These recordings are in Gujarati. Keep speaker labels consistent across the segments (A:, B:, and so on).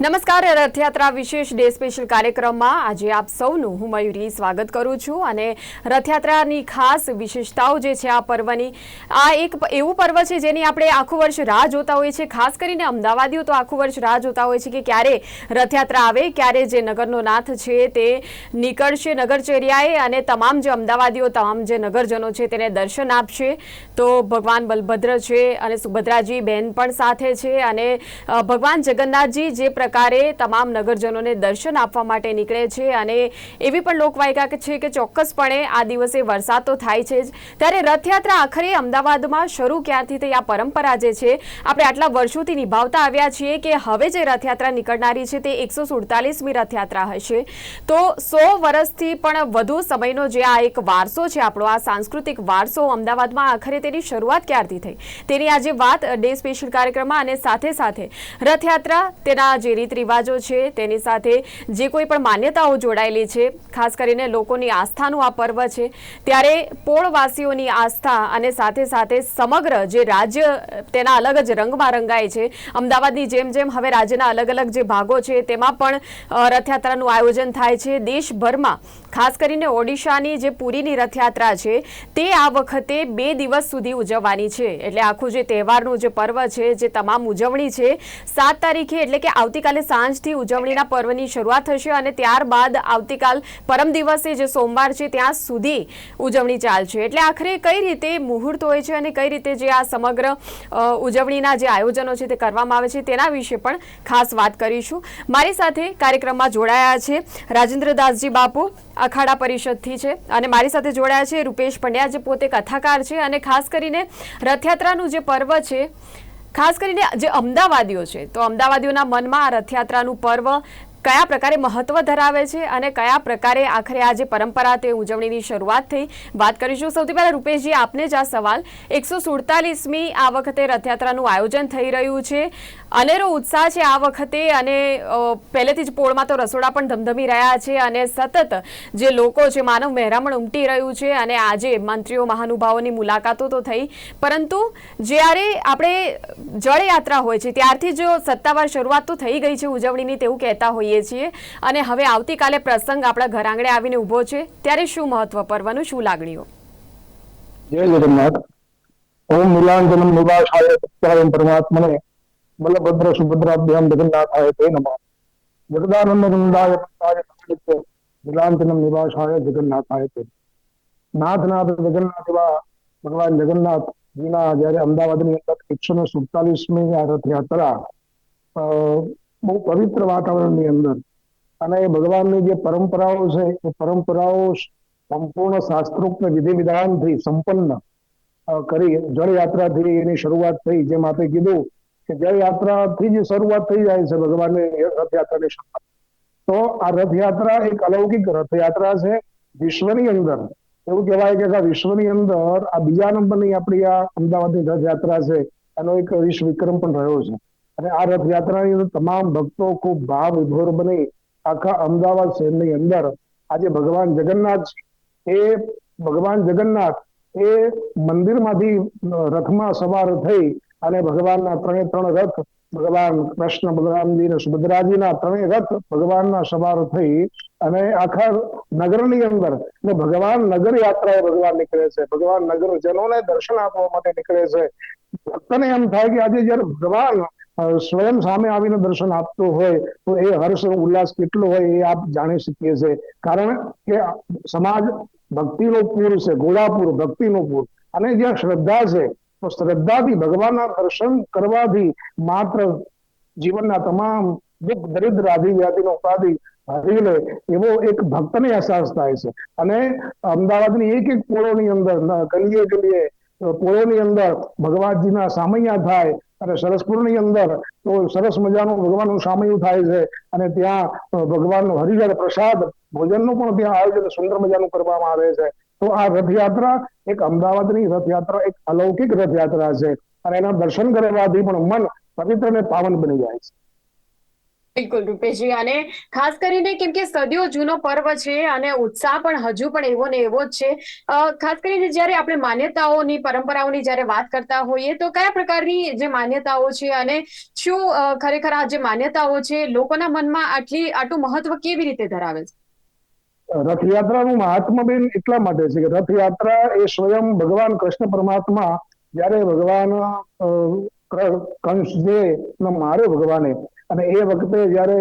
A: નમસ્કાર, રથયાત્રા વિશેષ ડે સ્પેશિયલ કાર્યક્રમમાં આજે આપ સૌનું હું મયુરી સ્વાગત કરું છું અને રથયાત્રાની ખાસ વિશેષતાઓ જે છે આ પર્વની, આ એક એવું પર્વ છે જેની આપણે આખું વર્ષ રાહ જોતા હોઈએ છીએ. ખાસ કરીને અમદાવાદીઓ તો આખું વર્ષ રાહ જોતા હોય છે કે ક્યારે રથયાત્રા આવે, ક્યારે જે નગરનો નાથ છે તે નીકળશે નગરચર્યાએ અને તમામ જે અમદાવાદીઓ, તમામ જે નગરજનો છે તેને દર્શન આપશે. તો ભગવાન બલભદ્ર છે અને સુભદ્રાજી બહેન પણ સાથે છે અને ભગવાન જગન્નાથજી જે પ્રકારે તમામ નગરજનોને દર્શન આપવા માટે નીકળે છે અને એવી પણ લોકવાયકા છે કે ચોક્કસપણે આ દિવસે વરસાદ તો થાય છે જ. ત્યારે રથયાત્રા આખરે અમદાવાદમાં શરૂ ક્યારથી થઈ? આ પરંપરા જે છે, આપણે આટલા વર્ષોથી નિભાવતા આવ્યા છીએ કે હવે જે રથયાત્રા નીકળનારી છે તે એકસો સુડતાલીસમી રથયાત્રા હશે. તો સો વર્ષથી પણ વધુ સમયનો જે આ એક વારસો છે, આપણો આ સાંસ્કૃતિક વારસો અમદાવાદમાં આખરે તેની શરૂઆત ક્યારથી થઈ? તેની આજે વાત ડે સ્પેશિયલ કાર્યક્રમમાં અને સાથે સાથે રથયાત્રા તેના જે રીત રિવાજો છે તેની સાથે જે કોઈ પણ માન્યતાઓ જોડાયેલી છે, ખાસ કરીને લોકોની આસ્થાનું આ પર્વ છે, ત્યારે પોળવાસીઓની આસ્થા અને સાથે સાથે સમગ્ર જે રાજ્ય તેના અલગ જ રંગમાં રંગાય છે. અમદાવાદની જેમ જેમ હવે રાજ્યના અલગ અલગ જે ભાગો છે તેમાં પણ રથયાત્રાનું આયોજન થાય છે. દેશભરમાં, ખાસ કરીને ઓડિશાની જે પુરીની રથયાત્રા છે, તે આ વખતે બે દિવસ સુધી ઉજવવાની છે. એટલે આખું જે તહેવારનું જે પર્વ છે, જે તમામ ઉજવણી છે, સાત તારીખે એટલે કે આવતીકાલે સાંજથી ઉજવણીના પર્વની શરૂઆત થશે અને ત્યારબાદ આવતીકાલ પરમ દિવસે જે સોમવાર છે, ત્યાં સુધી ઉજવણી ચાલશે. એટલે આખરે કઈ રીતે મુહૂર્ત હોય છે અને કઈ રીતે જે આ સમગ્ર ઉજવણીના જે આયોજનો છે તે કરવામાં આવે છે તેના વિશે પણ ખાસ વાત કરીશું. મારી સાથે કાર્યક્રમમાં જોડાયા છે રાજેન્દ્રદાસજી બાપુ, અખાડા પરિષદથી છે અને મારી સાથે જોડાયા છે રૂપેશ પંડ્યા જે પોતે કથાકાર છે અને ખાસ કરીને રથયાત્રાનું જે પર્વ છે ખાસ કરીને જે અમદાવાદીઓ છે તો અમદાવાદીઓના મનમાં આ રથયાત્રાનું પર્વ કયા પ્રકારે મહત્વ ધરાવે છે અને કયા પ્રકારે આખરે આ જે પરંપરા તે ઉજવણીની શરૂઆત થઈ, વાત કરીશું. સૌથી પહેલાં રૂપેશજી, આપને જ આ સવાલ. એકસો સુડતાલીસમી આ વખતે રથયાત્રાનું આયોજન થઈ રહ્યું છે. અનેરો ઉત્સાહ છે આ વખતે અને પહેલેથી જ પોળમાં તો રસોડા પણ ધમધમી રહ્યા છે અને સતત જે લોકો છે, માનવ મહેરામણ ઉમટી રહ્યું છે અને આજે મંત્રીઓ, મહાનુભાવોની મુલાકાતો તો થઈ. પરંતુ જ્યારે આપણે જળયાત્રા હોય છે, ત્યારથી જો સત્તાવાર શરૂઆત તો થઈ ગઈ છે ઉજવણીની, તેવું કહેતા હોઈએ. છીએ. અને હવે આવતીકાલે પ્રસંગ આપણા ઘર આંગણે આવીને ઊભો છે. ત્યારે શું મહત્વ પર્વનું, શું લાગણીઓ?
B: જય જગન્નાથ. ઓમ નીલાંજનમ નિવાસાય સત્યાયમ પરમાત્મને બલભદ્ર સુભદ્રાભ્યામ જગન્નાથાય તે નમઃ. જગદાનંદ વૃંદાય પતાય પ્રસિદ્ધ નીલાંજનમ નિવાસાય જગન્નાથાય તે. નાથનાથ નાથ જગન્નાથ ભગવાન જગન્નાથ જીના જયારે અમદાવાદની અંદર એકસો ને સુડતાલીસમી આ રથયાત્રા બહુ પવિત્ર વાતાવરણની અંદર. અને એ ભગવાનની જે પરંપરાઓ છે, એ પરંપરાઓ સંપૂર્ણ શાસ્ત્રોક્ત વિધિ વિધાનથી સંપન્ન કરી જળયાત્રાથી એની શરૂઆત થઈ જેમ આપે કીધું કે જળયાત્રાથી જ શરૂઆત થઈ જાય છે ભગવાનની રથયાત્રાની શરૂઆત. તો આ રથયાત્રા એક અલૌકિક રથયાત્રા છે વિશ્વની અંદર. એવું કહેવાય કે વિશ્વની અંદર આ બીજા નંબરની આપણી આ અમદાવાદની રથયાત્રા છે, એનો એક વિશ્વ વિક્રમ પણ રહ્યો છે. અને આ રથયાત્રાની અંદર તમામ ભક્તો ખૂબ ભાવ વિભોર બની આખા અમદાવાદ શહેરની અંદર આજે ભગવાન જગન્નાથ એ ભગવાન જગન્નાથ એ મંદિરમાંથી રથમાં સવાર થઈ અને ભગવાનના ત્રણે ત્રણ રથ, ભગવાન કૃષ્ણ બલરામજી અને સુભદ્રાજીના ત્રણેય રથ ભગવાનના સવાર થઈ અને આખા નગરની અંદર ને ભગવાન નગર યાત્રાએ ભગવાન નીકળે છે. ભગવાન નગરજનોને દર્શન આપવા માટે નીકળે છે. ભક્તને એમ થાય કે આજે જયારે ભગવાન સ્વયં સામે આવીને દર્શન આપતો હોય તો એ હર્ષ ઉલ્લાસ કેટલો હોય એ આપ જાણી શકીએ છે કારણ કે સમાજ ભક્તિનો પૂર છે ઘોડાપુર ભક્તિનો પૂર. અને જ્યાં શ્રદ્ધા છે, તો શ્રદ્ધાથી ભગવાનના દર્શન કરવાથી માત્ર જીવનના તમામ દુઃખ, દરિદ્ર આદિ વ્યાધિનો ઉપાધિ હરી લે એવો એક ભક્તને અહેસાસ થાય છે. અને અમદાવાદની એક એક પોળોની અંદર ગલીએ ગલીએ પોળોની અંદર ભગવાનજીના સામૈયા થાય અને સરસપુરની અંદર તો સરસ મજાનું ભગવાનનું સામયું થાય છે અને ત્યાં ભગવાનનો હરિહર પ્રસાદ, ભોજનનું પણ ત્યાં આયોજન સુંદર મજાનું કરવામાં આવે છે. તો આ રથયાત્રા એક અમદાવાદની રથયાત્રા, એક અલૌકિક રથયાત્રા છે અને એના દર્શન કરવાથી પણ મન પવિત્ર અને પાવન બની જાય છે.
A: બિલકુલ, રૂપેશજી. અને ખાસ કરીને કેમ કે સદીઓ જૂનો પર્વ છે અને ઉત્સાહ પણ હજુ પણ એવો ને એવો જ છે. ખાસ કરીને જ્યારે આપણે માન્યતાઓની, પરંપરાઓની જ્યારે વાત કરતા હોઈએ તો કયા પ્રકારની જે માન્યતાઓ છે અને શું ખરેખર આ જે માન્યતાઓ છે લોકોના મનમાં આટલી, આટલું મહત્વ કેવી રીતે ધરાવે છે?
B: રથયાત્રાનું મહાત્મા બેન એટલા માટે છે કે રથયાત્રા એ સ્વયં ભગવાન કૃષ્ણ પરમાત્મા જ્યારે ભગવાન કંસ જે માર્યો ભગવાને અને એ વખતે જ્યારે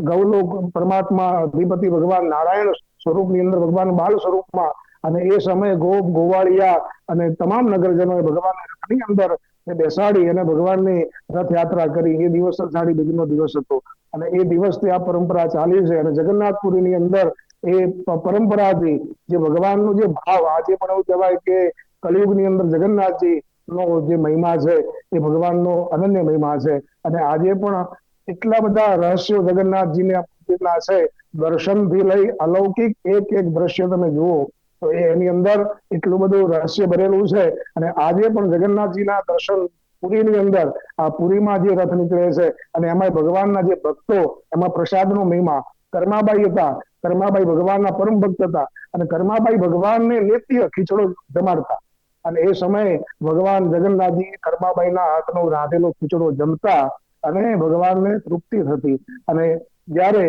B: ગૌલોક પરમાત્મા અધિપતિ ભગવાન નારાયણ સ્વરૂપની અંદર ભગવાન બાલ સ્વરૂપમાં અને એ સમયે ગોપ ગોવાળિયા અને તમામ નગરજનોએ ભગવાન રથની અંદર બેસાડી અને ભગવાનની રથયાત્રા કરી. એ દિવસ અષાઢી બીજનો દિવસ હતો. અને એ દિવસથી આ પરંપરા ચાલી છે અને જગન્નાથપુરીની અંદર એ પરંપરાથી જે ભગવાનનો જે ભાવ આજે પણ એવું કહેવાય કે કલયુગની અંદર જગન્નાથજી નો જે મહિમા છે, એ ભગવાનનો અનન્ય મહિમા છે. અને આજે પણ એટલા બધા રહસ્યો જગન્નાથજીને આપેલા છે. દર્શનથી લઈ અલૌકિક એક એક દ્રશ્ય તમે જુઓ, તો એની અંદર એટલું બધું રહસ્ય ભરેલું છે. અને આજે પણ જગન્નાથજીના દર્શન પુરીની અંદર, આ પુરીમાં જે રથ નીકળે છે અને એમાં ભગવાનના જે ભક્તો, એમાં પ્રસાદનો મહિમા. કર્માબાઈ હતા, કર્માબાઈ ભગવાનના પરમ ભક્ત હતા અને કર્માબાઈ ભગવાનને નિત્ય ખીચડો જમાડતા. અને એ સમયે ભગવાન જગન્નાથજી કર્માબાઈના હાથનો રાંધેલો ખીચડો જમતા અને ભગવાનને તૃપ્તિ થતી. અને જ્યારે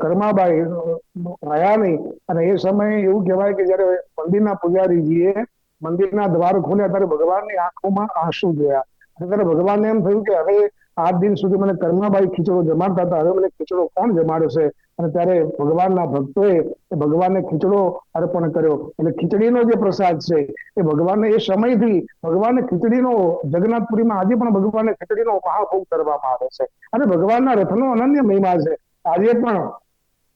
B: કર્માબાઈ રહ્યા નહીં અને એ સમયે એવું કહેવાય કે જ્યારે મંદિરના પૂજારીજીએ મંદિરના દ્વાર ખોલ્યા ત્યારે ભગવાનની આંખોમાં આંસુ જોયા. ત્યારે ભગવાનને એમ થયું કે હવે આજ દિન સુધી મને કર્માબાઈ ખીચડો જમાડતા હતા, હવે મને ખીચડો કોણ જમાડશે? અને ત્યારે ભગવાનના ભક્તોએ ભગવાનને ખીચડો અર્પણ કર્યો. એટલે ખીચડીનો જે પ્રસાદ છે, એ ભગવાનને એ સમયથી ભગવાનને ખીચડીનો, જગન્નાથપુરીમાં આજે પણ ભગવાનને ખીચડીનો મહાભોગ કરવામાં આવે છે. અને ભગવાનના રથનો અનન્ય મહિમા છે. આજે પણ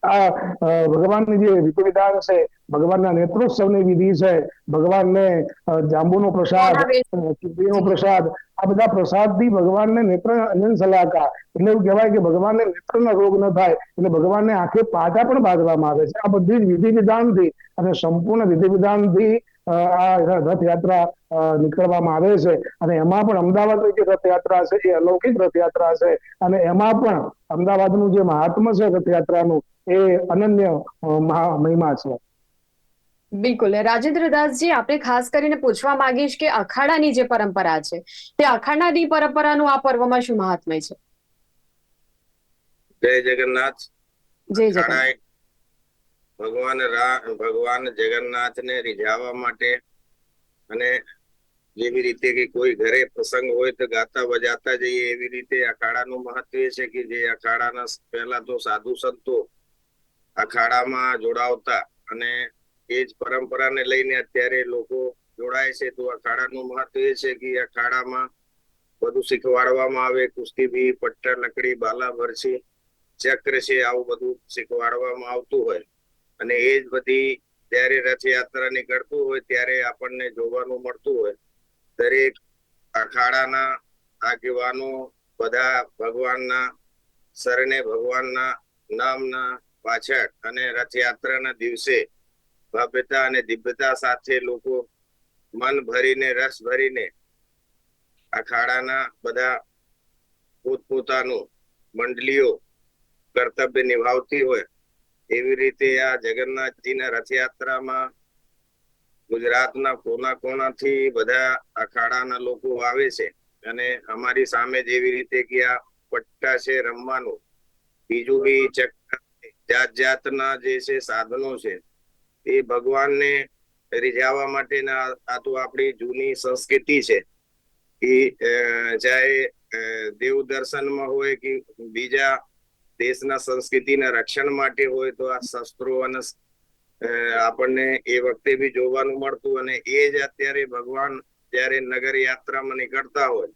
B: આ ભગવાનની જે વિધિ વિધાન છે ભગવાનના નેત્રોત્સવની વિધિ છે ભગવાનને જાંબુનો પ્રસાદ
A: મોઢા
B: પ્રસાદ આ બધા પ્રસાદથી ભગવાનને નેત્ર અંજન સલાહકાર. એટલે એવું કહેવાય કે ભગવાનને નેત્રના રોગ ન થાય એટલે ભગવાનને આંખે પાટા પણ બાંધવામાં આવે છે. આ બધી જ વિધિ વિધાનથી અને સંપૂર્ણ વિધિ વિધાનથી આ રથયાત્રા નીકળવામાં આવે છે. અને એમાં પણ અમદાવાદની જે રથયાત્રા છે એ અલૌકિક રથયાત્રા છે. અને એમાં પણ અમદાવાદનું જે મહાત્મ છે રથયાત્રાનું એ અનન્ય મહિમા છે.
A: બિલકુલ. રાજેન્દ્ર દાસજી આપણે ખાસ કરીને પૂછવા માંગીશ કે અખાડાની જે પરંપરા છે તે અખાડાની પરંપરાનું આ પર્વમાં શું મહાત્મય છે?
C: જય જગન્નાથ.
A: જય જગન્નાથ.
C: ભગવાન ભગવાન જગન્નાથને રીઝાવવા માટે અને જેવી રીતે કે કોઈ ઘરે પ્રસંગ હોય તો ગાતા બજાતા જઈએ, એવી રીતે અખાડાનું મહત્વ એ છે કે જે અખાડાના પહેલા તો સાધુ સંતો અખાડામાં જોડાવતા અને એ જ પરંપરાને લઈને અત્યારે લોકો જોડાય છે. તો અખાડાનું મહત્વ એ છે કે અખાડામાં બધું શીખવાડવામાં આવે. કુસ્તી બી, પટ્ટા, લકડી બાલા ભરસી ચક્ર છે, આવું બધું શીખવાડવામાં આવતું હોય. અને એ જ બધી જ્યારે રથયાત્રા નીકળતું હોય ત્યારે આપણને જોવાનું મળતું હોય. દરેક અખાડાના આગેવાનો બધા ભગવાનના, શરણે ભગવાનના નામના પાછળ અને રથયાત્રાના દિવસે ભવ્યતા અને દિવ્યતા સાથે લોકો મન ભરીને, રસ ભરીને અખાડાના બધા પોતપોતાનું મંડળીઓ કર્તવ્ય નિભાવતી હોય. એવી રીતે આ જગન્નાથજીના રથયાત્રામાં ગુજરાતના કોના કોનાથી બધા અખાડાના લોકો આવે છે અને અમારી સામે જેવી રીતે કે આ પટ્ટા છે રમવાનું. બીજું બી ચક્ર જાત જાતના જે છે સાધનો છે, એ ભગવાનને રીઝાવવા માટેના આ તો આપણી જૂની સંસ્કૃતિ છે. એ ચાહે દેવ દર્શનમાં હોય કે બીજા દેશના સંસ્કૃતિના રક્ષણ માટે હોય તો આ શસ્ત્રો અને આપણને એ વખતે બી જોવાનું મળતું અને એ જ અત્યારે ભગવાન જ્યારે નગર યાત્રામાં નીકળતા હોય,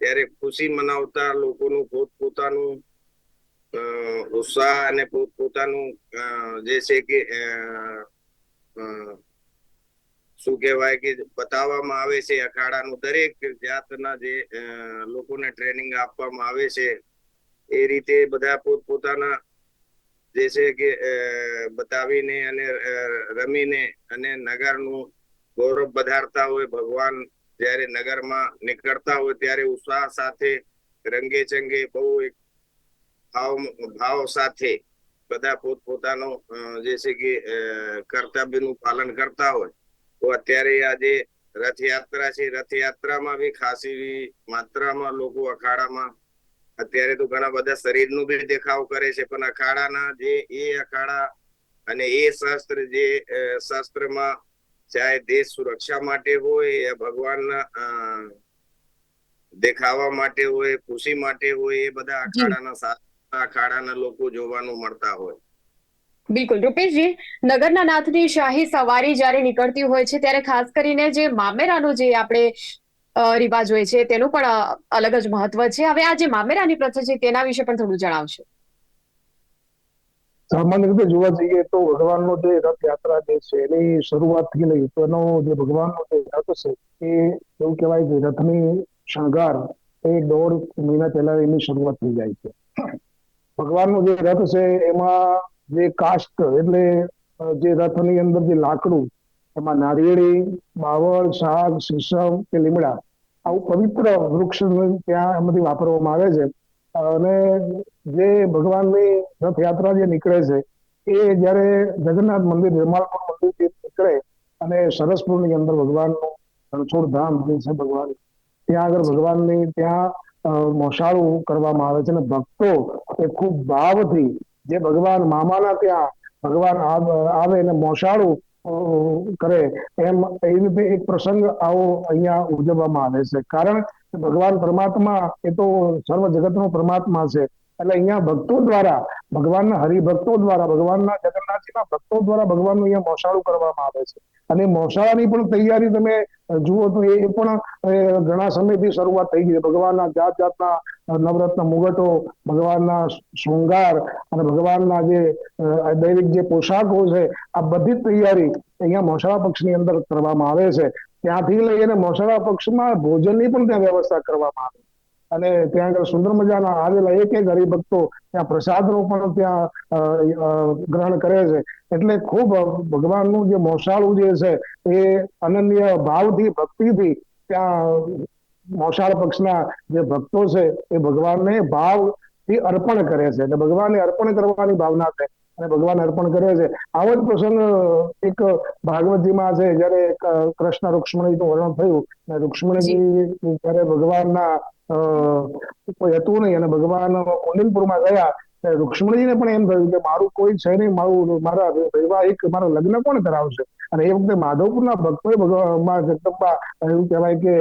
C: ત્યારે ખુશી મનાવતા લોકોનું પોતપોતાનું ઉત્સાહ અને પોતપોતાનું જે છે કે શું કહેવાય કે બતાવવામાં આવે છે, અખાડાનું દરેક જાતના જે લોકોને ટ્રેનિંગ આપવામાં આવે છે એ રીતે બધા પોતપોતાના જે છે કે બતાવીને અને રમીને અને નગરનું ગૌરવ વધારતા હોય, ભગવાન જ્યારે નગરમાં નીકળતા હોય, ત્યારે ઉત્સાહ સાથે રંગે ચંગે બહુ એક ભાવ ભાવ સાથે બધા પોતપોતાનો જે છે કે કર્તવ્યનું પાલન કરતા હોય. તો અત્યારે આજે રથયાત્રા છે. રથયાત્રામાં બી ખાસી માત્રામાં લોકો અખાડામાં અત્યારે તો ઘણા બધા શરીરનું બી દેખાવ કરે છે પણ અખાડાના જે એ અખાડા અને એ શસ્ત્ર જે શસ્ત્રમાં ચાહે દેશ સુરક્ષા માટે હોય યા ભગવાનના દેખાવા માટે હોય ખુશી માટે હોય એ બધા અખાડાના અખાડાના લોકો જોવાનું મળતા હોય.
A: બિલકુલ. રૂપેશજી નગરના નાથની શાહી સવારી જ્યારે નીકળતી હોય છે ત્યારે ખાસ કરીને જે મામેરાનો જે આપણે રિવાજ હોય છે, તેનું પણ અલગ જ મહત્વ છે. હવે આ જે મામેરાની પ્રથા છે, તેના વિશે પણ થોડું જણાવશો.
B: સામાન્ય રીતે જોવા જઈએ તો ભગવાનનો જે રથયાત્રા જે છે, એની શરૂઆતથી લઈ તો જે ભગવાનનો જે રથ છે, એ એવું કહેવાય કે રથની શણગાર એ દોઢ મહિના પહેલા એની શરૂઆત થઈ જાય છે. ભગવાનનો જે રથ છે, એમાં જે કાષ્ટ એટલે જે રથની અંદર જે લાકડું એમાં નારિયેળી, બાવળ, શાક, શીશમ કે લીમડા આવું પવિત્ર વૃક્ષ ત્યાં એમાંથી વાપરવામાં આવે છે. અને જે ભગવાનની રથયાત્રા જે નીકળે છે, એ જ્યારે જગન્નાથ મંદિર જમાલપુર મંદિરથી નીકળે અને સરસપુરની અંદર ભગવાનનું રણછોડ ધામ જે છે ભગવાન, ત્યાં આગળ ભગવાનની ત્યાં મોસાળું કરવામાં આવે છે અને ભક્તો એ ખૂબ ભાવથી જે ભગવાન મામાના ત્યાં ભગવાન આવે અને મોસાળું કરે, એમ એ રીતે એક પ્રસંગ આવો અહીંયા ઉજવવામાં આવે છે. કારણ ભગવાન પરમાત્મા એ તો સર્વ જગતનો પરમાત્મા છે. એટલે અહીંયા ભક્તો દ્વારા, ભગવાનના હરિભક્તો દ્વારા, ભગવાનના જગન્નાથજીના ભક્તો દ્વારા ભગવાનનું અહીંયા મોસાળું કરવામાં આવે છે. અને મોસાળાની પણ તૈયારી તમે જુઓ તો એ પણ ઘણા સમયથી શરૂઆત થઈ ગઈ છે. ભગવાનના જાત જાતના નવરત્ન મુગટો, ભગવાનના શૃંગાર અને ભગવાનના જે દૈનિક જે પોશાકો છે, આ બધી તૈયારી અહીંયા મોસાળા પક્ષની અંદર કરવામાં આવે છે. ત્યાંથી લઈને મોસાળા પક્ષમાં ભોજનની પણ ત્યાં વ્યવસ્થા કરવામાં આવે અને ત્યાં આગળ સુંદર મજાના આવેલા એક એક હરિભક્તો ત્યાં પ્રસાદનું પણ ત્યાં ગ્રહણ કરે છે. એટલે ખૂબ ભગવાનનું જે મોસાળું જે છે એ અનન્ય ભાવથી ભક્તિથી ત્યાં મોસાળ પક્ષના જે ભક્તો છે એ ભગવાનને ભાવથી અર્પણ કરે છે. એટલે ભગવાનને અર્પણ કરવાની ભાવના છે અને ભગવાન અર્પણ કરે છે. આવો જ પ્રસંગ એક ભાગવતજીમાં છે જ્યારે કૃષ્ણ રૂક્ષ્મણીનું વર્ણન થયું. અને રૂક્ષ્મણીજી જયારે ભગવાનના કોઈ હતું નહીં અને ભગવાન કુંડલપુરમાં ગયા ત્યારે પણ એમ થયું કે મારું કોઈ છે નહીં, મારું મારા વૈવાહિક મારા લગ્ન કોણ કરાવશે? અને એ વખતે માધવપુરના ભક્તોએ ભગવાન જગદંબા એવું કહેવાય કે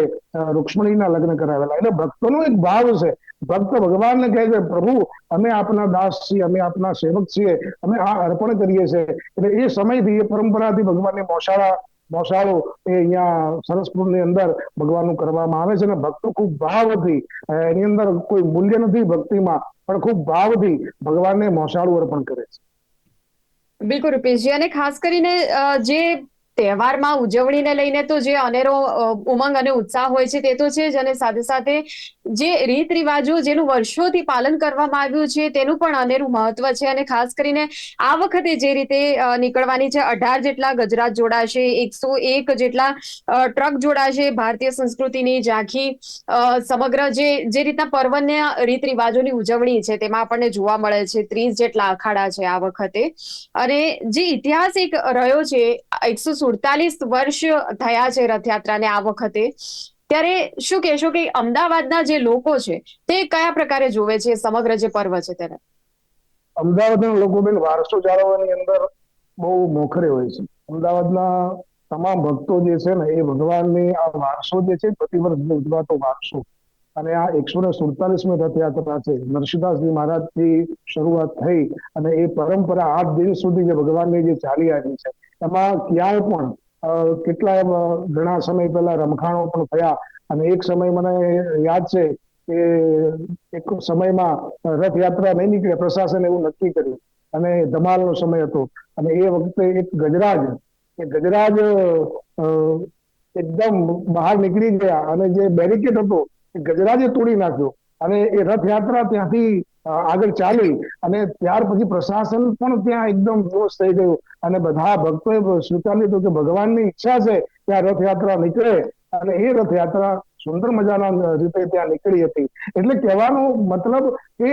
B: રુક્ષ્મણીના લગ્ન કરાવેલા. એટલે ભક્તોનો એક ભાવ છે. ભક્ત ભગવાનને કહે છે, પ્રભુ, અમે આપના દાસ છીએ, અમે આપના સેવક છીએ, અમે આ અર્પણ કરીએ છીએ. એટલે એ સમયથી, એ પરંપરાથી ભગવાનની મોસાળા મોસાળો એ અહીંયા સરસપુરની અંદર ભગવાનનું કરવામાં આવે છે અને ભક્તો ખૂબ ભાવથી એની અંદર કોઈ મૂલ્ય નથી ભક્તિમાં, પણ ખૂબ ભાવથી ભગવાનને મોસાળું અર્પણ કરે છે.
A: બિલકુલ રૂપેશજી. અને ખાસ કરીને જે તહેવારમાં ઉજવણીને લઈને તો જે અનેરો ઉમંગ અને ઉત્સાહ હોય છે તે તો છે જ અને સાથે સાથે જે રીત રિવાજો જેનું વર્ષોથી પાલન કરવામાં આવ્યું છે તેનું પણ અનેરું મહત્વ છે અને ખાસ કરીને આ વખતે જે રીતે નીકળવાની છે અઢાર જેટલા ગજરાત જોડાશે, એકસો એક જેટલા ટ્રક જોડાશે, ભારતીય સંસ્કૃતિની ઝાંખી સમગ્ર જે જે રીતના પર્વના રીત રિવાજોની ઉજવણી છે તેમાં આપણને જોવા મળે છે ત્રીસ જેટલા અખાડા છે આ વખતે. અને જે ઇતિહાસ એક રહ્યો છે, એકસો સુડતાલીસ વર્ષ થયા છે રથયાત્રાને આ વખતે. ત્યારે શું કહેશો કે અમદાવાદના જે લોકો છે, તે કયા પ્રકારે જોવે છે સમગ્ર જે પર્વ છે તેને?
B: અમદાવાદના લોકો બેન વારસો જાળવવાની અંદર બહુ મોખરે હોય છે. અમદાવાદના તમામ ભક્તો જે છે ને, એ ભગવાનની આ વારસો જે છે પ્રતિવર્ષ ઉજવાતો વારસો. અને આ એકસો ને સુડતાલીસમી રથયાત્રા છે. નરસિંહદાસજી મહારાજથી શરૂઆત થઈ અને એ પરંપરા આજ દિન સુધી જે ભગવાનની જે ચાલી આવી છે એમાં ક્યાંય પણ કેટલા ઘણા સમય પહેલા રમખાણો પણ થયા. અને એક સમય મને યાદ છે કે એક સમયમાં રથયાત્રા નહીં નીકળે, પ્રશાસન એવું નક્કી કર્યું. અને ધમાલનો સમય હતો. અને એ વખતે એક ગજરાજ, એ ગજરાજ એકદમ બહાર નીકળી ગયા. અને જે બેરિકેડ હતો, એ ગજરાજે તોડી નાખ્યો. અને એ રથયાત્રા ત્યાંથી આગળ ચાલી અને ત્યાર પછી પ્રશાસન પણ ત્યાં એકદમ બેહોશ થઈ ગયું. અને બધા ભક્તોએ સ્વીકાર લીધું કે ભગવાનની ઈચ્છા છે કે આ રથયાત્રા નીકળે. અને એ રથયાત્રા સુંદર મજાના રીતે ત્યાં નીકળી હતી. એટલે કહેવાનો મતલબ કે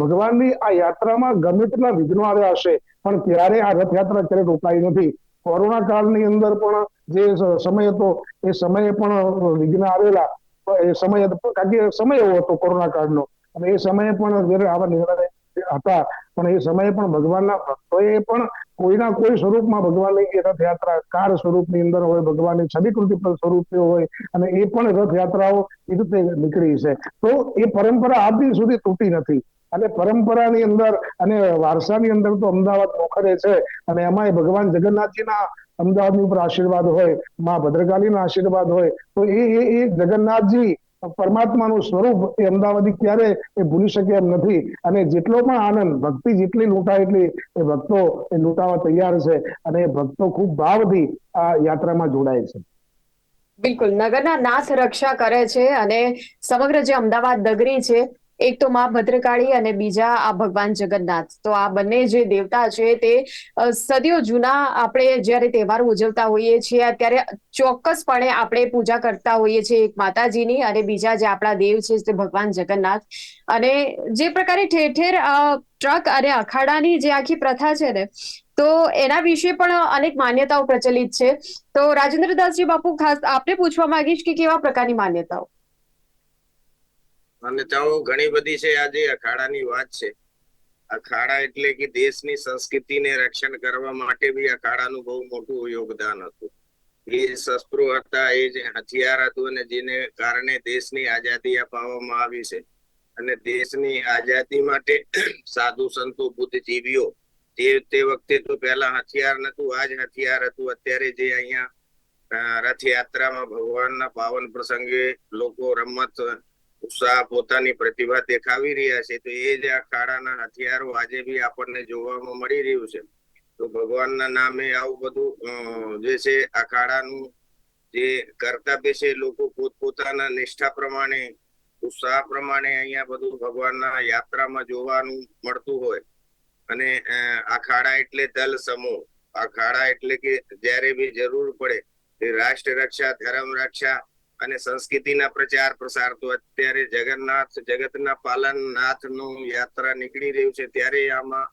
B: ભગવાનની આ યાત્રામાં ગમે તેટલા વિઘ્નો આવ્યા હશે, પણ ત્યારે આ રથયાત્રા ક્યારેય રોકાઈ નથી. કોરોના કાળની અંદર પણ જે સમય હતો, એ સમયે પણ વિઘ્ન આવેલા. એ સમય કારણ કે સમય એવો હતો કોરોના કાળનો. અને એ સમયે પણ આવા નિર્ણય હતા, પણ એ સમયે પણ ભગવાનના ભક્તોએ પણ કોઈના કોઈ સ્વરૂપમાં ભગવાનની રથયાત્રા કાર સ્વરૂપની અંદર હોય, ભગવાનની છબીકૃતિ સ્વરૂપે હોય અને એ પણ રથયાત્રાઓ એ રીતે નીકળી છે. તો એ પરંપરા આજ દિન સુધી તૂટી નથી. અને પરંપરાની અંદર અને વારસાની અંદર તો અમદાવાદ મોખરે છે અને એમાંય ભગવાન જગન્નાથજીના અમદાવાદની ઉપર આશીર્વાદ હોય, મા ભદ્રકાલીના આશીર્વાદ હોય, તો એ એ જગન્નાથજી પરમાત્માનું સ્વરૂપ એ અમદાવાદી ક્યારે એ ભૂલી શકે એમ નથી. અને જેટલો પણ આનંદ, ભક્તિ જેટલી લૂંટાય એટલી એ ભક્તો એ લૂંટાવા તૈયાર છે અને એ ભક્તો ખૂબ ભાવથી આ યાત્રામાં જોડાય છે.
A: બિલકુલ. નગરના નાથ રક્ષા કરે છે અને સમગ્ર જે અમદાવાદ નગરી છે એક તો માં ભદ્રકાળી અને બીજા આ ભગવાન જગન્નાથ. તો આ બંને જે દેવતા છે તે સદીઓ જૂના આપણે જ્યારે તહેવાર ઉજવતા હોઈએ છીએ ત્યારે ચોક્કસપણે આપણે પૂજા કરતા હોઈએ છીએ એક માતાજીની અને બીજા જે આપણા દેવ છે તે ભગવાન જગન્નાથ. અને જે પ્રકારે ઠેર ઠેર ટ્રક અને અખાડાની જે આખી પ્રથા છે ને, તો એના વિશે પણ અનેક માન્યતાઓ પ્રચલિત છે. તો રાજેન્દ્ર દાસજી બાપુ, ખાસ આપને પૂછવા માંગીશ કે કેવા પ્રકારની માન્યતાઓ?
C: માન્યતાઓ ઘણી બધી છે આજે અખાડાની વાત છે, અખાડા એટલે કે દેશની સંસ્કૃતિને રક્ષણ કરવા માટે બી અખાડાનું બહુ મોટું યોગદાન હતું. એ શસ્ત્રો હતા, એ જે હથિયાર હતું અને જેને કારણે દેશની આઝાદી અપાવવામાં આવી છે. અને દેશની આઝાદી માટે સાધુ સંતો બુદ્ધિજીવીઓ તે તે વખતે તો પહેલા હથિયાર નતું આજ હથિયાર હતું. અત્યારે જે અહીંયા રથયાત્રામાં ભગવાનના પાવન પ્રસંગે લોકો રમત ઉત્સાહ પોતાની પ્રતિભા દેખાવી રહ્યા છે, તો એ જ અખાડાના હથિયારો આજે બી આપણને જોવામાં મળી રહ્યું છે. તો ભગવાનના નામે આવું બધું જે છે અખાડાનું જે કરતા બેસે લોકો પોતપોતાના નિષ્ઠા પ્રમાણે, ઉત્સાહ પ્રમાણે અહીંયા બધું ભગવાનના યાત્રામાં જોવાનું મળતું હોય. અને અખાડા એટલે દલ સમૂહ અખાડા એટલે કે જ્યારે બી જરૂર પડે, એ રાષ્ટ્ર રક્ષા ધર્મ રક્ષા અને સંસ્કૃતિના પ્રચાર પ્રસાર તો અત્યારે જગન્નાથ, જગતના પાલન નાથનું યાત્રા નીકળી રહ્યું છે. ત્યારે આમાં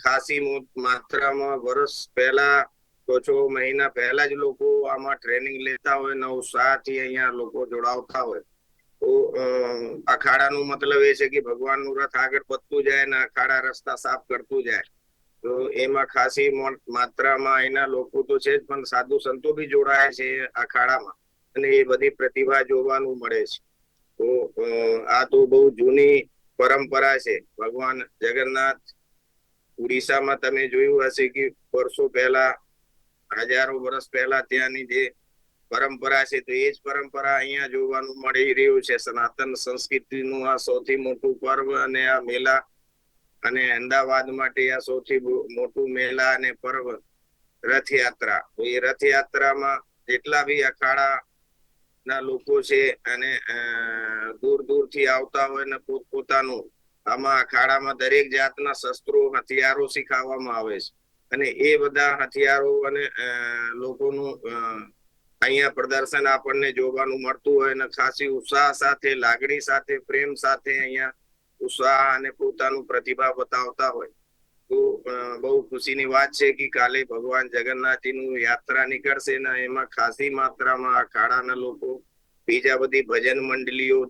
C: ખાસી માત્રામાં વર્ષ પહેલા તો છ મહિના પહેલા જ લોકો આમાં ટ્રેનિંગ લેતા હોય. નવ સાથી અહીંયા લોકો જોડાવતા હોય. તો અખાડાનું મતલબ એ છે કે ભગવાનનું રથ આગળ વધતું જાય અને અખાડા રસ્તા સાફ કરતું જાય. તો એમાં ખાસી માત્રામાં એના લોકો તો છે જ, પણ સાધુ સંતો બી જોડાય છે અખાડામાં. અને એ બધી પ્રતિભા જોવાનું મળે છે. તો આ તો બહુ જૂની પરંપરા છે. ભગવાન જગન્નાથ ઉડીસામાં તમે જોયું હશે કે વર્ષો પહેલા, હજારો વર્ષ પહેલા ત્યાંની જે પરંપરા છે, તો એ જ પરંપરા અહીંયા જોવાનું મળી રહ્યું છે. સનાતન સંસ્કૃતિનું આ સૌથી મોટું પર્વ અને આ મેલા અને અમદાવાદ માટે આ સૌથી મોટું મેલા અને પર્વ રથયાત્રા. તો એ રથયાત્રામાં જેટલા બી અખાડા ના લોકો છે અને દૂર દૂરથી આવતા હોય ને પોતપોતાનું આમાં અખાડામાં દરેક જાતના શસ્ત્રો, હથિયારો શીખવવામાં આવે છે. અને એ બધા હથિયારો અને લોકોનું અહીંયા પ્રદર્શન આપણને જોવાનું મળતું હોય અને ખાસી ઉત્સાહ સાથે, લાગણી સાથે, પ્રેમ સાથે અહીંયા ઉત્સાહ અને પોતાનું પ્રતિભા બતાવતા હોય. બહુ ખુશીની વાત છે કે કાલે ભગવાન જગન્નાથજીનું યાત્રા નીકળશે ને એમાં ખાસી માત્રામાં અખાડાના લોકો, બીજા બધી ભજન મંડળીઓ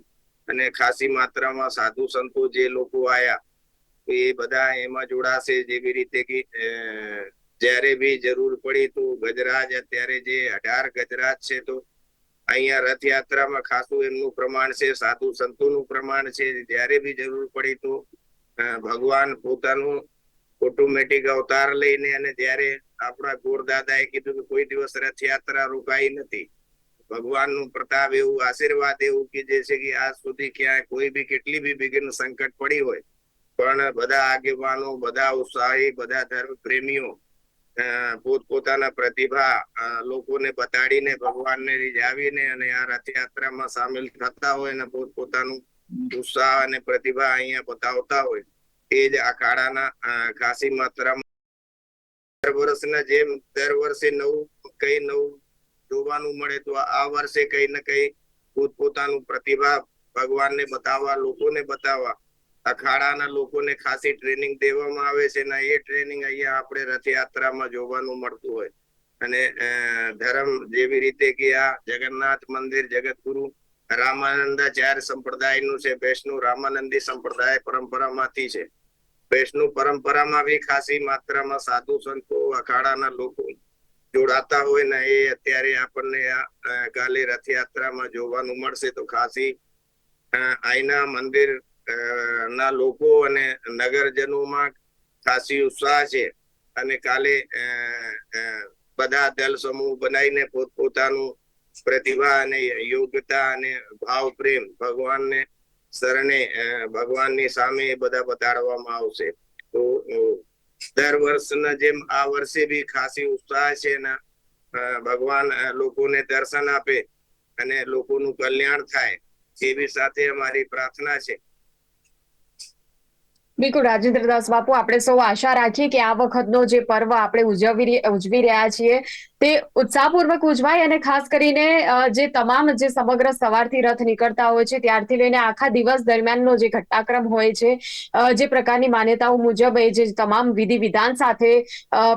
C: અને ખાસી માત્રામાં સાધુ સંતો જે લોકો આયા, એ બધા એમાં જોડાશે જેવી રીતે કે જ્યારે બી જરૂર પડી તો ગજરાજ, અત્યારે જે અઢાર ગજરાજ છે તો અહીંયા રથયાત્રામાં ખાસું એમનું પ્રમાણ છે, સાધુ સંતોનું પ્રમાણ છે, જ્યારે બી જરૂર પડી તો ભગવાન પોતાનું ઓટોમેટિક અવતાર લઈને અને જ્યારે આપણા ગોરદાદાએ કીધું કે કોઈ દિવસ રથયાત્રા રોકાઈ નથી, ભગવાનનું પ્રતાપ એવું, આશીર્વાદ એવું કે જે છે કે આજ સુધી ક્યાંય કોઈ બી કેટલી બી વિઘ્ન સંકટ પડી હોય, પણ બધા આગેવાનો, બધા ઉત્સાહી, બધા ધર્મ પ્રેમીઓ પોતપોતાના પ્રતિભા લોકોને બતાડીને ભગવાનને રીઝાવીને અને આ રથયાત્રામાં સામેલ થતા હોય અને પોતપોતાનું ઉત્સાહ અને પ્રતિભા અહીંયા બતાવતા હોય એ જ ખાસી માત્રા દર વર્ષના જેમ દર વર્ષે નવું, કઈ નવું જોવાનું મળે, તો આ વર્ષે કઈ ને કઈ પોતપોતાનું પ્રતિભા ભગવાનને બતાવવા, લોકોને બતાવવા. અખાડાના લોકોને ખાસી ટ્રેનિંગ દેવામાં આવે છે ને એ ટ્રેનિંગ અહીંયા આપણે રથયાત્રામાં જોવાનું મળતું હોય. અને ધર્મ જેવી રીતે કે આ જગન્નાથ મંદિર, જગતગુરુ રામાનંદાચાર્ય સંપ્રદાયનું છે વૈષ્ણુ રામાનંદી સંપ્રદાય પરંપરામાંથી છે. વૈષ્ણુ પરંપરામાં બી ખાસી માત્રામાં સાધુ સંતો, અખાડાના લોકો જોડાતા હોય ને એ અત્યારે આપણને કાલે રથયાત્રામાં જોવાનું મળશે. તો ખાસી આઈના મંદિર ના લોકો અને નગરજનોમાં ખાસી ઉત્સાહ છે. અને કાલે બધા દલ સમૂહ બનાવીને પોતપોતાનું પ્રતિભા અને યોગ્યતા અને ભાવ પ્રેમ ભગવાનને શરણે ભગવાનની સામે બધા બતાડવામાં આવશે. તો દર વર્ષના જેમ આ વર્ષે બી ખાસી ઉત્સાહ છે ને ભગવાન લોકોને દર્શન આપે અને લોકોનું કલ્યાણ થાય, એવી સાથે અમારી પ્રાર્થના છે.
A: બિલકુલ રાજેન્દ્ર દાસ બાપુ, આપણે સૌ આશા રાખીએ કે આ વખતનો જે પર્વ આપણે ઉજવી ઉજવી રહ્યા છીએ, તે ઉત્સાહપૂર્વક ઉજવાય અને ખાસ કરીને જે તમામ જે સમગ્ર સવારથી રથ નીકળતા હોય છે, ત્યારથી લઈને આખા દિવસ દરમિયાનનો જે ઘટનાક્રમ હોય છે જે પ્રકારની માન્યતાઓ મુજબ એ જે તમામ વિધિ વિધાન સાથે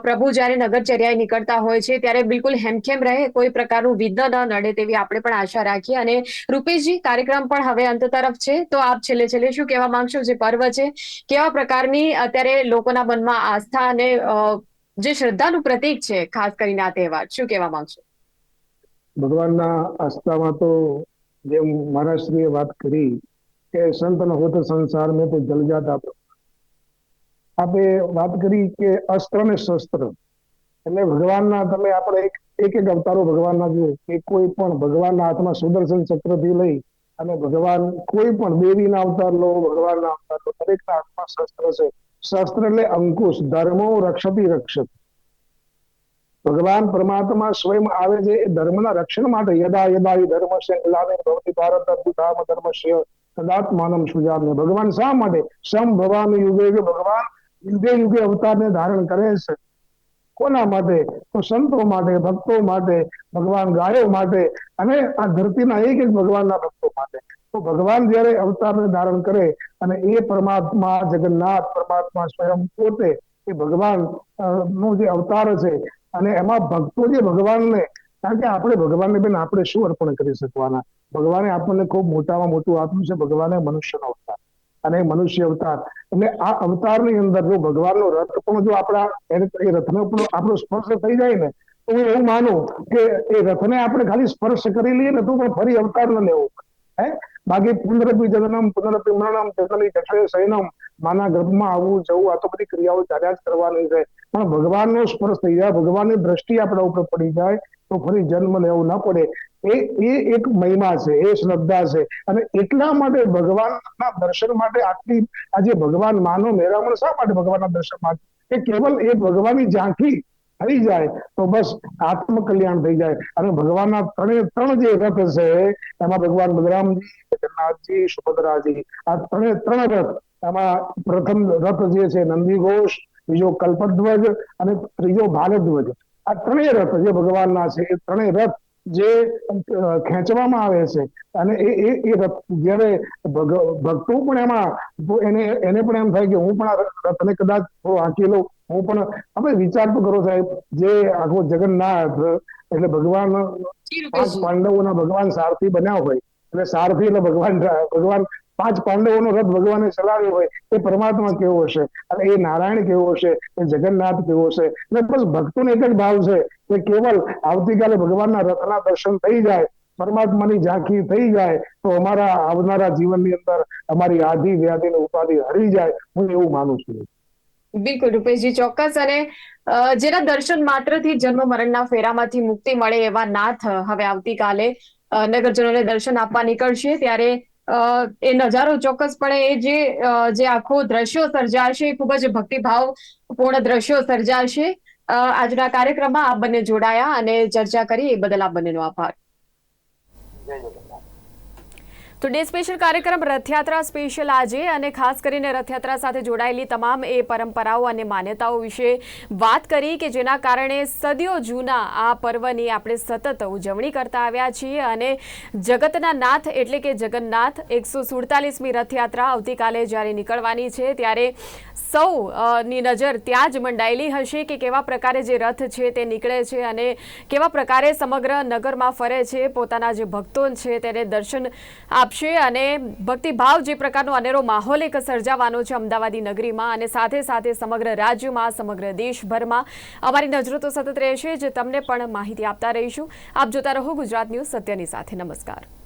A: પ્રભુ જ્યારે નગરચર્યાએ નીકળતા હોય છે, ત્યારે બિલકુલ હેમખેમ રહે, કોઈ પ્રકારનું વિઘ્ન ન નડે તેવી આપણે પણ આશા રાખીએ. અને રૂપેશજી, કાર્યક્રમ પણ હવે અંત તરફ છે, તો આપ છેલ્લે છેલ્લે શું કહેવા માંગશો? જે પર્વ છે કેવા પ્રકારની અત્યારે લોકોના મનમાં આસ્થા અને જે શ્રદ્ધાનું પ્રતીક છે, ખાસ કરીને આ તહેવાર? શું કહેવા માંગશો?
B: ભગવાનના આસ્થામાં તો જેમ મહારાષ્ટ્રીએ વાત કરી કે સંત ન હોત સંસાર, મેં તો જલ જાતા આપે વાત કરી કે અસ્ત્ર ને શસ્ત્ર. એટલે ભગવાનના તમે આપણે એક એક અવતારો ભગવાનના જુઓ કે કોઈ પણ ભગવાનના હાથમાં સુદર્શન ચક્રથી લઈ અને ભગવાન કોઈ પણ દેવીના અવતાર લો, ભગવાનના અવતાર લો, દરેકના હાથમાં શસ્ત્ર છે. શસ્ત્ર એટલે અંકુશ, ધર્મો રક્ષતી રક્ષત. ભગવાન પરમાત્મા સ્વયં આવે છે એ ધર્મના રક્ષણ માટે યદા યદા ધર્મ ગ્લાનિર્ ભવતિ ભારત ધર્મ ધર્મસ્ય તદાત્માનમ સુજામ્ય ભગવાન શા માટે? સમ ભવાન યુગે ભગવાન યુગે યુગે અવતારને ધારણ કરે છે. કોના માટે? તો સંતો માટે, ભક્તો માટે, ભગવાન ગાયો માટે અને આ ધરતીના એક એક ભગવાનના ભક્તો માટે. તો ભગવાન જયારે અવતારને ધારણ કરે અને એ પરમાત્મા, જગન્નાથ પરમાત્મા સ્વયં પોતે એ ભગવાન નો જે અવતાર છે અને એમાં ભક્તો જે ભગવાનને, કારણ કે આપણે ભગવાનને બેન આપણે શું અર્પણ કરી શકવાના? ભગવાને આપણને ખૂબ મોટામાં મોટું આપ્યું છે, ભગવાને મનુષ્યનો અવતાર. અને મનુષ્ય અવતાર એટલે આ અવતારની અંદર જો ભગવાનનો રથ પણ જો આપણા એ રથનો પણ આપણો સ્પર્શ થઈ જાય ને, તો હું એવું માનું કે એ રથને આપણે ખાલી સ્પર્શ કરી લઈએ ને તો પણ ફરી અવતાર ન લેવો. હે? બાકી પુનરપી જનનમ પુનરપી મરણમ જનની જઠરે સૈનમ માના ગર્ભમાં આવવું, જવું, આ તો બધી ક્રિયાઓ ચાલ્યા જ કરવાની છે. પણ ભગવાનનો સ્પર્શ થઈ જાય, ભગવાનની દ્રષ્ટિ આપણા ઉપર પડી જાય, તો ફરી જન્મ લેવું ન પડે. એ એ એક મહિમા છે, એ શ્રદ્ધા છે. અને એટલા માટે ભગવાનના દર્શન માટે આટલી, આજે ભગવાન માનો મેરામણ શા માટે ભગવાનના દર્શન માટે? એ કેવલ એ ભગવાનની ઝાંખી થઈ જાય તો બસ આત્મ કલ્યાણ થઈ જાય. અને ભગવાનના ત્રણે, ત્રણ જે રથ છે, એમાં ભગવાન બલરામજી, જગન્નાથજી, સુભદ્રાજી, આ ત્રણે, ત્રણ રથ, એમાં પ્રથમ રથ જે છે, નંદી ઘોષ, બીજો કલ્પધ્વજ અને ત્રીજો ભારદ્વજ આ ત્રણેય રથ જે ભગવાનના છે, એ ત્રણેય રથ જે ખેંચવામાં આવે છે. અને એ એ એ જ્યારે ભક્તો પણ એમાં એને એને પણ એમ થાય કે હું પણ આ રથને કદાચ થોડો આંકી લઉં. હું પણ આપણે વિચાર તો કરો સાહેબ જે આખો જગન્નાથ એટલે ભગવાન પાંચ પાંડવોના ભગવાન સારથી બન્યા હોય. એટલે સારથી એટલે ભગવાન ભગવાન પાંચ પાંડવોનો રથ ભગવાને ચલાવ્યો હોય એ પરમાત્મા કેવો હશે? અને એ નારાયણ કેવો હશે? એ જગન્નાથ કેવો હશે? એટલે બસ ભક્તોને એક જ ભાવ છે કે કેવલ આવતીકાલે ભગવાનના રથના દર્શન થઈ જાય, પરમાત્માની ઝાંખી થઈ જાય, તો અમારા આવનારા જીવનની અંદર અમારી આધી વ્યાધિ ઉપાધિ હરી જાય. હું એવું માનું છું.
A: બિલકુલ, રૂપેશજી, ચોક્કસ. અને જેના દર્શન માત્રથી જન્મ મરણના ફેરામાંથી મુક્તિ મળે એવા નાથ હવે આવતીકાલે નગરજનોને દર્શન આપવા નીકળશે. ત્યારે એ નજારો ચોક્કસપણે એ જે જે આખો દ્રશ્યો સર્જાશે ખૂબ જ ભક્તિભાવ પૂર્ણ દ્રશ્યો સર્જાશે. આજના કાર્યક્રમમાં આપ બંને જોડાયા અને ચર્ચા કરી એ બદલ આપ બંનેનો આભાર. તો ડે સ્પેશિયલ કાર્યક્રમ રથયાત્રા સ્પેશિયલ આજે અને ખાસ કરીને રથયાત્રા સાથે જોડાયેલી તમામ એ પરંપરાઓ અને માન્યતાઓ વિશે વાત કરી કે જેના કારણે સદીઓ જૂના આ પર્વની આપણે સતત ઉજવણી કરતા આવ્યા છીએ અને જગતના નાથ એટલે કે જગન્નાથ એકસો સુડતાલીસમી રથયાત્રા આવતીકાલે જ્યારે નીકળવાની છે ત્યારે સૌ ની નજર ત્યાં જ મંડાયેલી હશે કે કેવા પ્રકારે જે રથ છે તે નીકળે છે અને કેવા પ્રકારે સમગ્ર નગરમાં ફરે છે, પોતાના જે ભક્તો છે તેને દર્શન આપશે અને ભક્તિભાવ જે પ્રકારનો અનેરો માહોલ એક સર્જાવાનો છે અમદાવાદી નગરીમાં અને સાથે સાથે સમગ્ર રાજ્યમાં, સમગ્ર દેશભરમાં અમારી નજરો તો સતત રહેશે, જ તમને પણ માહિતી આપતા રહીશું. આપ જોતા રહો ગુજરાત ન્યૂઝ સત્યની સાથે. નમસ્કાર.